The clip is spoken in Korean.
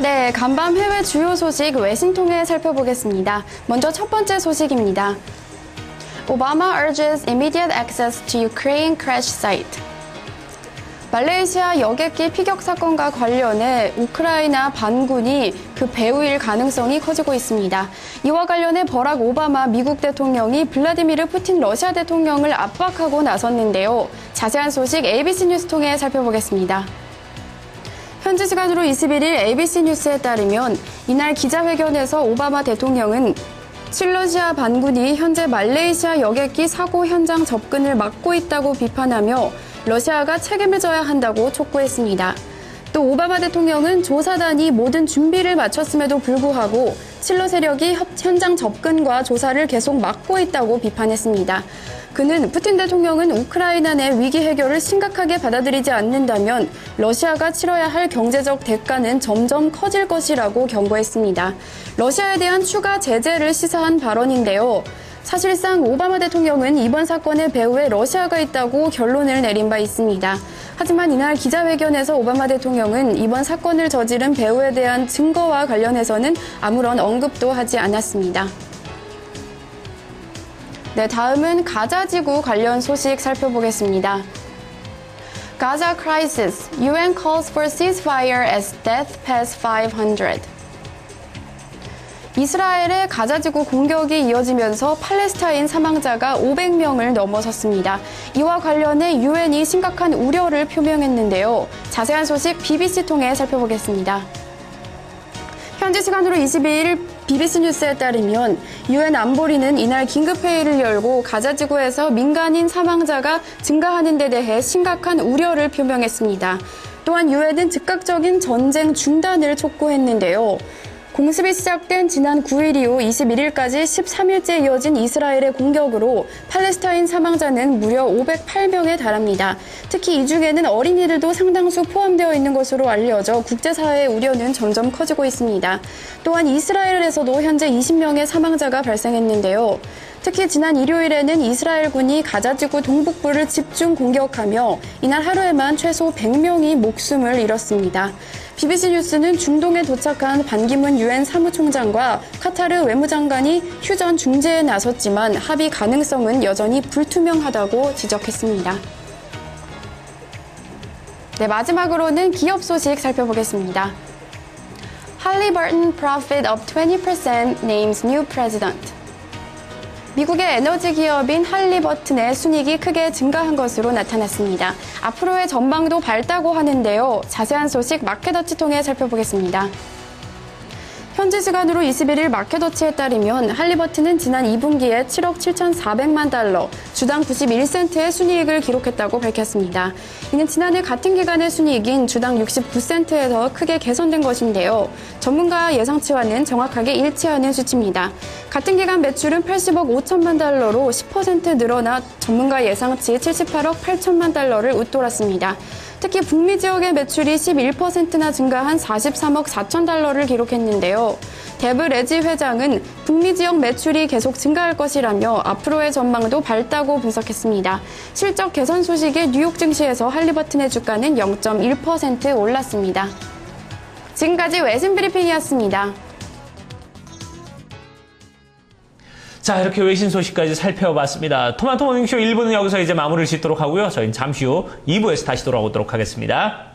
네, 간밤 해외 주요 소식 외신 통해 살펴보겠습니다. 먼저 첫 번째 소식입니다. Obama urges immediate access to Ukraine crash site. 말레이시아 여객기 피격 사건과 관련해 우크라이나 반군이 그 배후일 가능성이 커지고 있습니다. 이와 관련해 버락 오바마 미국 대통령이 블라디미르 푸틴 러시아 대통령을 압박하고 나섰는데요. 자세한 소식 ABC 뉴스 통해 살펴보겠습니다. 현지 시간으로 21일 ABC 뉴스에 따르면 이날 기자회견에서 오바마 대통령은 실러시아 반군이 현재 말레이시아 여객기 사고 현장 접근을 막고 있다고 비판하며 러시아가 책임을 져야 한다고 촉구했습니다. 또 오바마 대통령은 조사단이 모든 준비를 마쳤음에도 불구하고 칠러 세력이 현장 접근과 조사를 계속 막고 있다고 비판했습니다. 그는 푸틴 대통령은 우크라이나 내 위기 해결을 심각하게 받아들이지 않는다면 러시아가 치러야 할 경제적 대가는 점점 커질 것이라고 경고했습니다. 러시아에 대한 추가 제재를 시사한 발언인데요. 사실상 오바마 대통령은 이번 사건의 배후에 러시아가 있다고 결론을 내린 바 있습니다. 하지만 이날 기자회견에서 오바마 대통령은 이번 사건을 저지른 배후에 대한 증거와 관련해서는 아무런 언급도 하지 않았습니다. 네, 다음은 가자지구 관련 소식 살펴보겠습니다. Gaza crisis. UN calls for ceasefire as death pass 500. 이스라엘의 가자지구 공격이 이어지면서 팔레스타인 사망자가 500명을 넘어섰습니다. 이와 관련해 유엔이 심각한 우려를 표명했는데요. 자세한 소식 BBC 통해 살펴보겠습니다. 현지 시간으로 22일 BBC 뉴스에 따르면 유엔 안보리는 이날 긴급 회의를 열고 가자 지구에서 민간인 사망자가 증가하는 데 대해 심각한 우려를 표명했습니다. 또한 유엔은 즉각적인 전쟁 중단을 촉구했는데요. 공습이 시작된 지난 9일 이후 21일까지 13일째 이어진 이스라엘의 공격으로 팔레스타인 사망자는 무려 508명에 달합니다. 특히 이 중에는 어린이들도 상당수 포함되어 있는 것으로 알려져 국제사회의 우려는 점점 커지고 있습니다. 또한 이스라엘에서도 현재 20명의 사망자가 발생했는데요. 특히 지난 일요일에는 이스라엘군이 가자지구 동북부를 집중 공격하며 이날 하루에만 최소 100명이 목숨을 잃었습니다. BBC 뉴스는 중동에 도착한 반기문 유엔 사무총장과 카타르 외무장관이 휴전 중재에 나섰지만 합의 가능성은 여전히 불투명하다고 지적했습니다. 네, 마지막으로는 기업 소식 살펴보겠습니다. Halliburton profit up 20% names new president. 미국의 에너지 기업인 할리버튼의 순이익이 크게 증가한 것으로 나타났습니다. 앞으로의 전망도 밝다고 하는데요. 자세한 소식 마켓워치 통해 살펴보겠습니다. 현지 시간으로 21일 마켓워치에 따르면 할리버튼은 지난 2분기에 7억 7,400만 달러, 주당 91센트의 순이익을 기록했다고 밝혔습니다. 이는 지난해 같은 기간의 순이익인 주당 69센트에서 크게 개선된 것인데요. 전문가 예상치와는 정확하게 일치하는 수치입니다. 같은 기간 매출은 80억 5천만 달러로 10% 늘어나 전문가 예상치 78억 8천만 달러를 웃돌았습니다. 특히 북미 지역의 매출이 11%나 증가한 43억 4천 달러를 기록했는데요. 데브 레지 회장은 북미 지역 매출이 계속 증가할 것이라며 앞으로의 전망도 밝다고 분석했습니다. 실적 개선 소식에 뉴욕 증시에서 할리버튼의 주가는 0.1% 올랐습니다. 지금까지 외신 브리핑이었습니다. 자, 이렇게 외신 소식까지 살펴봤습니다. 토마토 모닝쇼 1부는 여기서 이제 마무리를 짓도록 하고요. 저희는 잠시 후 2부에서 다시 돌아오도록 하겠습니다.